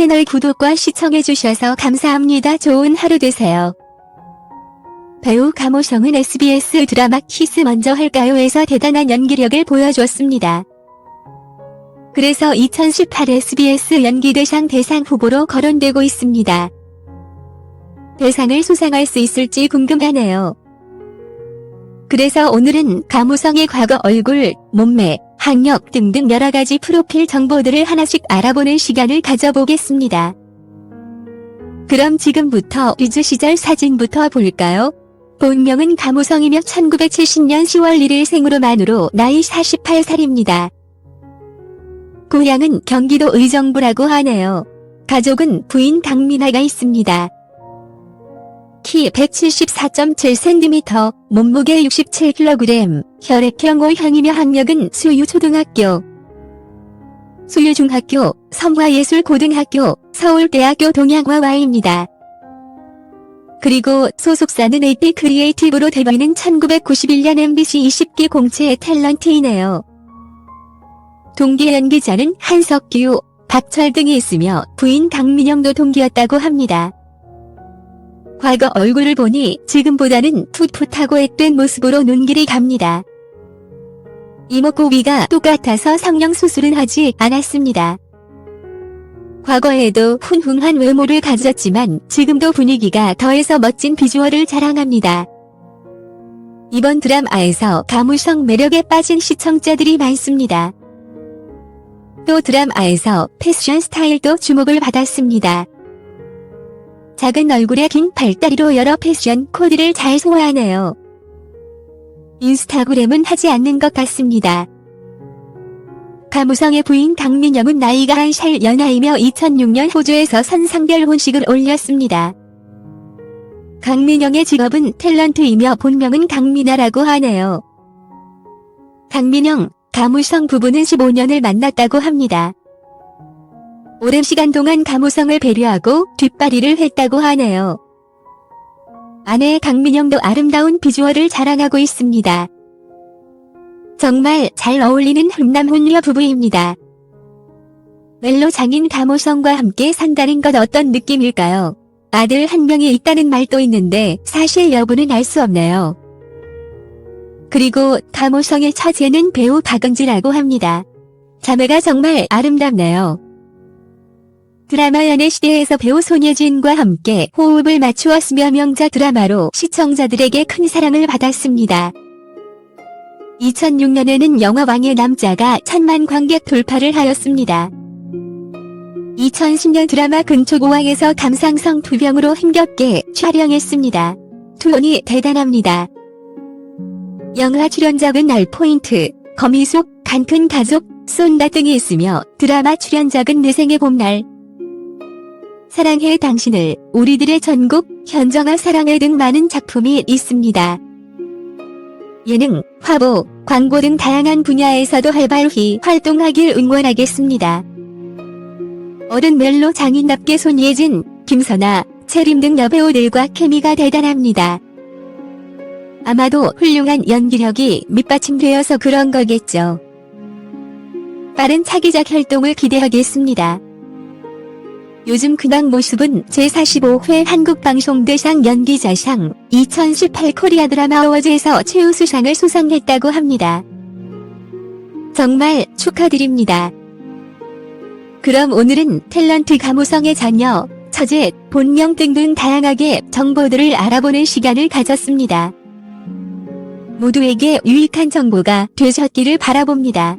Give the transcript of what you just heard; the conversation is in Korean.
채널 구독과 시청해주셔서 감사합니다. 좋은 하루 되세요. 배우 감호성은 SBS 드라마 키스 먼저 할까요에서 대단한 연기력을 보여줬습니다. 그래서 2018 SBS 연기대상 대상 후보로 거론되고 있습니다. 대상을 수상할 수 있을지 궁금하네요. 그래서 오늘은 감우성의 과거 얼굴, 몸매, 학력 등등 여러 가지 프로필 정보들을 하나씩 알아보는 시간을 가져보겠습니다. 그럼 지금부터 리즈 시절 사진부터 볼까요? 본명은 감우성이며 1970년 10월 1일 생으로 만으로 나이 48살입니다. 고향은 경기도 의정부라고 하네요. 가족은 부인 강민아가 있습니다. 키 174.7cm, 몸무게 67kg, 혈액형 O형이며 학력은 수유초등학교, 수유중학교, 성화예술고등학교, 서울대학교 동양화와입니다. 그리고 소속사는 AP 크리에이티브로 데뷔는 1991년 MBC 20기 공채 탤런트이네요. 동기 연기자는 한석규, 박철 등이 있으며 부인 강민영도 동기였다고 합니다. 과거 얼굴을 보니 지금보다는 풋풋하고 앳된 모습으로 눈길이 갑니다. 이목구비가 똑같아서 성형 수술은 하지 않았습니다. 과거에도 훈훈한 외모를 가졌지만 지금도 분위기가 더해서 멋진 비주얼을 자랑합니다. 이번 드라마에서 가무성 매력에 빠진 시청자들이 많습니다. 또 드라마에서 패션 스타일도 주목을 받았습니다. 작은 얼굴에 긴 팔다리로 여러 패션 코디를 잘 소화하네요. 인스타그램은 하지 않는 것 같습니다. 가무성의 부인 강민영은 나이가 한 살 연하이며 2006년 호주에서 선상별 혼식을 올렸습니다. 강민영의 직업은 탤런트이며 본명은 강민아라고 하네요. 강민영, 가무성 부부는 15년을 만났다고 합니다. 오랜 시간 동안 가무성을 배려하고 뒷바리를 했다고 하네요. 아내 강민영도 아름다운 비주얼을 자랑하고 있습니다. 정말 잘 어울리는 훈남훈녀 부부입니다. 멜로 장인 가모성과 함께 산다는 것 어떤 느낌일까요? 아들 한 명이 있다는 말도 있는데 사실 여부는 알 수 없네요. 그리고 가모성의 처제는 배우 박은지라고 합니다. 자매가 정말 아름답네요. 드라마 연애 시대에서 배우 손예진과 함께 호흡을 맞추었으며 명작 드라마로 시청자들에게 큰 사랑을 받았습니다. 2006년에는 영화 왕의 남자가 천만 관객 돌파를 하였습니다. 2010년 드라마 근초고왕에서 감상성 두병으로 힘겹게 촬영했습니다. 투혼이 대단합니다. 영화 출연작은 날포인트, 거미숙, 간큰 가족, 쏜다 등이 있으며 드라마 출연작은 내 생의 봄날, 사랑해 당신을, 우리들의 전국, 현정아 사랑해 등 많은 작품이 있습니다. 예능, 화보, 광고 등 다양한 분야에서도 활발히 활동하길 응원하겠습니다. 어른 멜로 장인답게 손예진, 김선아, 채림 등 여배우들과 케미가 대단합니다. 아마도 훌륭한 연기력이 밑받침되어서 그런 거겠죠. 빠른 차기작 활동을 기대하겠습니다. 요즘 근황 모습은 제45회 한국방송대상 연기자상 2018 코리아 드라마 어워즈에서 최우수상을 수상했다고 합니다. 정말 축하드립니다. 그럼 오늘은 탤런트 가무성의 자녀, 처제, 본명 등등 다양하게 정보들을 알아보는 시간을 가졌습니다. 모두에게 유익한 정보가 되셨기를 바라봅니다.